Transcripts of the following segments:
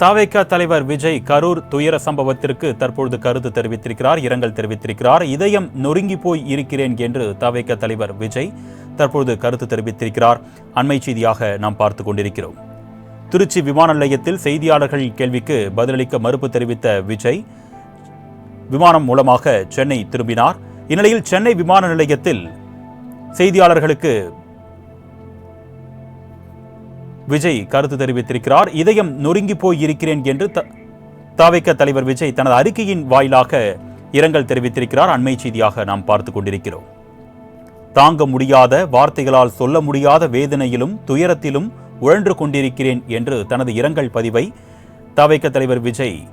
தாவேக தலைவர் விஜய் கரூர் துயர சம்பவத்திற்கு தற்பொழுது கருத்து தெரிவித்திருக்கிறார் இரங்கல் தெரிவித்திருக்கிறார். இதயம் நொறுங்கி போய் இருக்கிறேன் என்று தாவேக தலைவர் விஜய் தற்பொழுது கருத்து தெரிவித்திருக்கிறார். அண்மை செய்தியாக நாம் பார்த்து கொண்டிருக்கிறோம். திருச்சி விமான நிலையத்தில் செய்தியாளர்கள் கேள்விக்கு பதிலளிக்க மறுப்பு தெரிவித்த விஜய் விமானம் மூலமாக சென்னை திரும்பினார். இந்நிலையில் சென்னை விமான நிலையத்தில் செய்தியாளர்களுக்கு விஜய் கருத்து தெரிவித்திருக்கிறார். இதயம் நொறுங்கி போய் இருக்கிறேன் என்று த- தலைவர் விஜய் தனது அறிக்கையின் வாயிலாக இரங்கல் தெரிவித்திருக்கிறார். அண்மை செய்தியாக நாம் பார்த்து கொண்டிருக்கிறோம். தாங்க முடியாத வார்த்தைகளால் சொல்ல முடியாத வேதனையிலும் துயரத்திலும் உழன்று கொண்டிருக்கிறேன் என்று தனது இரங்கல் பதிவை தாவைக்க தலைவர் விஜய்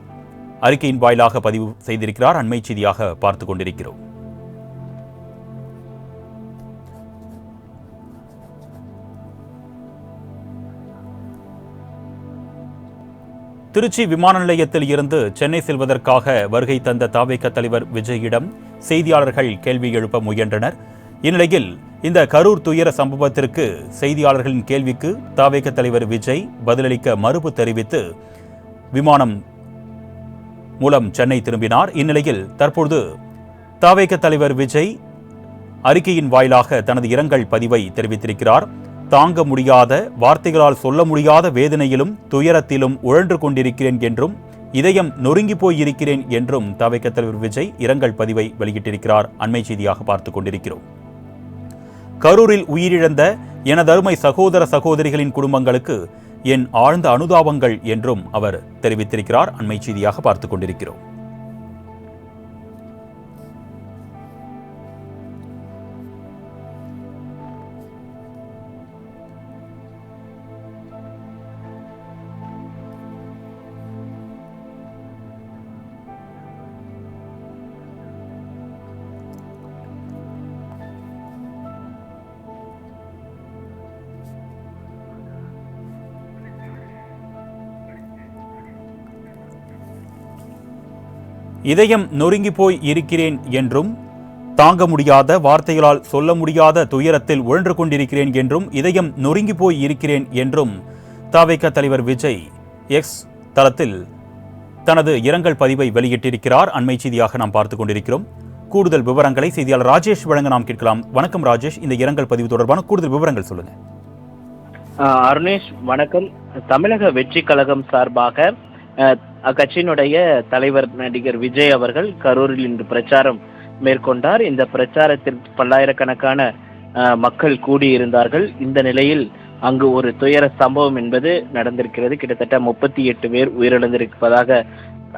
அறிக்கையின் வாயிலாக பதிவு செய்திருக்கிறார். அண்மை செய்தியாக பார்த்து கொண்டிருக்கிறோம். திருச்சி விமான நிலையத்தில் இருந்து சென்னை செல்வதற்காக வருகை தந்த தாவேக தலைவர் விஜயிடம் செய்தியாளர்கள் கேள்வி எழுப்ப முயன்றனர். இந்நிலையில் இந்த கரூர் துயர சம்பவத்திற்கு செய்தியாளர்களின் கேள்விக்கு தாவேக தலைவர் விஜய் பதிலளிக்க மறுப்பு தெரிவித்து விமானம் மூலம் சென்னை திரும்பினார். இந்நிலையில் தற்பொழுது தாவேக தலைவர் விஜய் அறிக்கையின் வாயிலாக தனது இரங்கல் பதிவை தெரிவித்திருக்கிறார். தாங்க முடியாத வார்த்தைகளால் சொல்ல முடியாத வேதனையிலும் துயரத்திலும் உழன்று கொண்டிருக்கிறேன் என்றும் இதயம் நொறுங்கி போயிருக்கிறேன் என்றும் தவைக்க தலைவர் விஜய் இரங்கல் பதிவை வெளியிட்டிருக்கிறார். அண்மை செய்தியாக பார்த்துக் கொண்டிருக்கிறோம். கரூரில் உயிரிழந்த எனதருமை சகோதர சகோதரிகளின் குடும்பங்களுக்கு என் ஆழ்ந்த அனுதாபங்கள் என்றும் அவர் தெரிவித்திருக்கிறார். அண்மை செய்தியாக பார்த்துக் கொண்டிருக்கிறோம். இதயம் நொறுங்கி போய் இருக்கிறேன் என்றும் தாங்க முடியாத வார்த்தைகளால் சொல்ல முடியாத துயரத்தில் உழன்று கொண்டிருக்கிறேன் என்றும் இதயம் நொறுங்கி போய் இருக்கிறேன் என்றும் தாவேக தலைவர் விஜய் எக்ஸ் தளத்தில் தனது இரங்கல் பதிவை வெளியிட்டிருக்கிறார். அண்மை செய்தியாக நாம் பார்த்துக் கொண்டிருக்கிறோம். கூடுதல் விவரங்களை செய்தியாளர் ராஜேஷ் வழங்க நாம் கேட்கலாம். வணக்கம் ராஜேஷ். இந்த இரங்கல் பதிவு தொடர்பான கூடுதல் விவரங்கள் சொல்லுங்க. அருணேஷ் வணக்கம். தமிழக வெற்றி கழகம் சார்பாக அக்கட்சியினுடைய தலைவர் நடிகர் விஜய் அவர்கள் கரூரில் இன்று பிரச்சாரம் மேற்கொண்டார். இந்த பிரச்சாரத்தில் பல்லாயிரக்கணக்கான ஆஹ் மக்கள் கூடியிருந்தார்கள். இந்த நிலையில் அங்கு ஒரு துயர சம்பவம் என்பது நடந்திருக்கிறது. கிட்டத்தட்ட முப்பத்தி எட்டு பேர் உயிரிழந்திருப்பதாக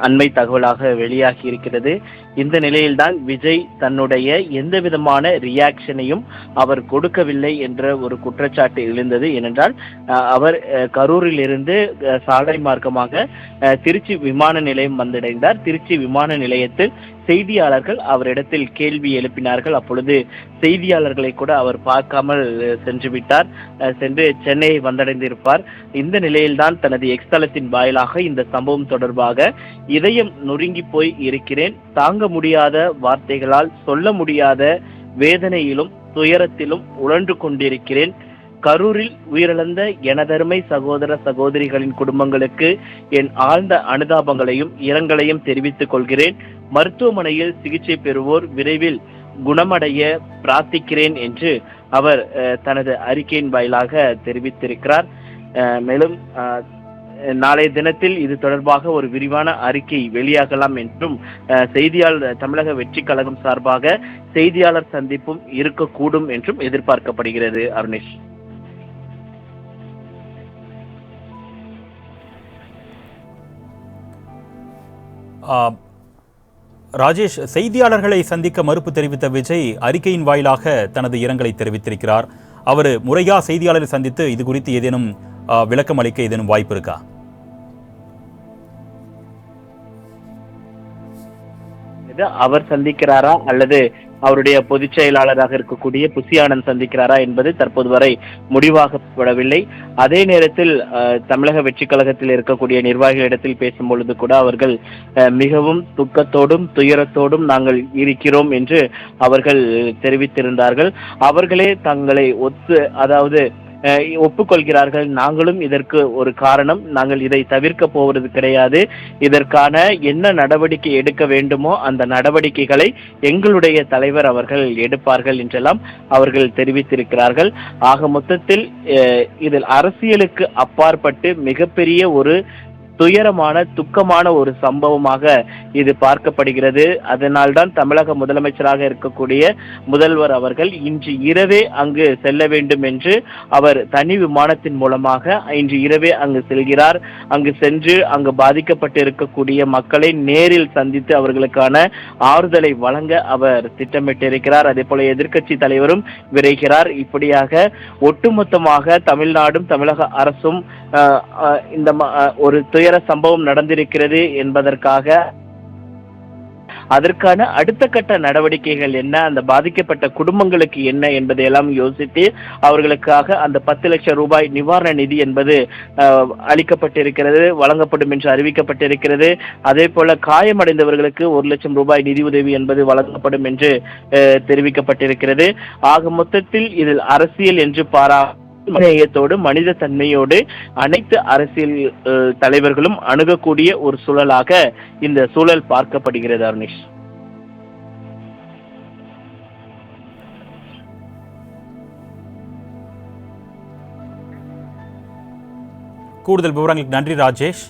அண்மை தகவலாக வெளியாகி இருக்கிறது. இந்த நிலையில்தான் விஜய் தன்னுடைய எந்த விதமான ரியாக்ஷனையும் அவர் கொடுக்கவில்லை என்ற ஒரு குற்றச்சாட்டு எழுந்தது. ஏனென்றால் அஹ், அவர் அஹ், கரூரில் இருந்து சாலை மார்க்கமாக அஹ், திருச்சி விமான நிலையம் வந்தடைந்தார். திருச்சி விமான நிலையத்தில் செய்தியாளர்கள் அவரிடத்தில் கேள்வி எழுப்பினார்கள். அப்பொழுது செய்தியாளர்களை கூட அவர் பார்க்காமல் சென்று விட்டார். சென்று சென்னையை வந்தடைந்திருப்பார். இந்த நிலையில்தான் தனது எக்ஸ்தலத்தின் வாயிலாக இந்த சம்பவம் தொடர்பாக இதயம் நொறுங்கி போய் இருக்கிறேன். தாங்க முடியாத வார்த்தைகளால் சொல்ல முடியாத வேதனையிலும் துயரத்திலும் உழன்று கொண்டிருக்கிறேன். கரூரில் உயிரிழந்த எனதருமை சகோதர சகோதரிகளின் குடும்பங்களுக்கு என் ஆழ்ந்த அனுதாபங்களையும் இரங்கலையும் தெரிவித்துக் கொள்கிறேன். மருத்துவமனையில் சிகிச்சை பெறுவோர் விரைவில் குணமடைய பிரார்த்திக்கிறேன் என்று அவர் தனது அறிக்கையின் வாயிலாக தெரிவித்திருக்கிறார். மேலும் நாளைய தினத்தில் இது தொடர்பாக ஒரு விரிவான அறிக்கை வெளியாகலாம் என்றும் செய்தியாளர் தமிழக வெற்றி கழகம் சார்பாக செய்தியாளர் சந்திப்பும் இருக்கக்கூடும் என்றும் எதிர்பார்க்கப்படுகிறது அருணேஷ். ராஜேஷ் செய்தியாளர்களை சந்திக்க மறுப்பு தெரிவித்த விஜய் அறிக்கையின் வாயிலாக தனது இரங்கலை தெரிவித்திருக்கிறார். அவர் முறையா செய்தியாளரை சந்தித்து இது குறித்து ஏதேனும் விளக்கம் அளிக்க ஏதேனும் வாய்ப்பு இருக்கா? அவர் சந்திக்கிறாரா அல்லது அவருடைய பொதுச் செயலாளராக இருக்கக்கூடிய புசி ஆனந்த் சந்திக்கிறாரா என்பது தற்போது வரை முடிவாகப்படவில்லை. அதே நேரத்தில் தமிழக வெற்றி கழகத்தில் இருக்கக்கூடிய நிர்வாகிகளிடத்தில் பேசும் பொழுது கூட அவர்கள் மிகவும் துக்கத்தோடும் துயரத்தோடும் நாங்கள் இருக்கிறோம் என்று அவர்கள் தெரிவித்திருந்தார்கள். அவர்களே தங்களை ஒத்து அதாவது ஒப்புக்கொள்கிறார்கள். நாங்களும் இதற்கு ஒரு காரணம். நாங்கள் இதை தவிர்க்க போவது கிடையாது. இதற்கான என்ன நடவடிக்கை எடுக்க வேண்டுமோ அந்த நடவடிக்கைகளை எங்களுடைய தலைவர் அவர்கள் எடுப்பார்கள் என்றெல்லாம் அவர்கள் தெரிவித்திருக்கிறார்கள். ஆக மொத்தத்தில் இதில் அரசியலுக்கு அப்பாற்பட்டு மிகப்பெரிய ஒரு துயரமான துக்கமான ஒரு சம்பவமாக இது பார்க்கப்படுகிறது. அதனால்தான் தமிழக முதலமைச்சராக இருக்கக்கூடிய முதல்வர் அவர்கள் இன்று இரவே அங்கு செல்ல வேண்டும் என்று அவர் தனி விமானத்தின் மூலமாக இன்று இரவே அங்கு செல்கிறார். அங்கு சென்று அங்கு பாதிக்கப்பட்டு இருக்கக்கூடிய மக்களை நேரில் சந்தித்து அவர்களுக்கான ஆறுதலை வழங்க அவர் திட்டமிட்டிருக்கிறார். அதே போல எதிர்க்கட்சி தலைவரும் விரைகிறார். இப்படியாக ஒட்டுமொத்தமாக தமிழ்நாடும் தமிழக அரசும் இந்த ஒரு துயர சம்பவம் நடந்திருக்கிறது என்பதற்காக அதற்கான அடுத்த கட்ட நடவடிக்கைகள் என்ன அந்த பாதிக்கப்பட்ட குடும்பங்களுக்கு என்ன என்பதையெல்லாம் யோசித்து அவர்களுக்காக அந்த பத்து லட்சம் ரூபாய் நிவாரண நிதி என்பது அளிக்கப்பட்டிருக்கிறது வழங்கப்படும் என்று அறிவிக்கப்பட்டிருக்கிறது. அதே போல காயமடைந்தவர்களுக்கு ஒரு லட்சம் ரூபாய் நிதி உதவி என்பது வழங்கப்படும் என்று அஹ், தெரிவிக்கப்பட்டிருக்கிறது. ஆக மொத்தத்தில் இதில் அரசியல் என்று பாரா நேயத்தோடு மனித தன்மையோடு அனைத்து அரசியல் தலைவர்களும் அணுகக்கூடிய ஒரு சூழலாக இந்த சூழல் பார்க்கப்படுகிறது அருணேஷ். கூடுதல் விவரங்களுக்கு நன்றி ராஜேஷ்.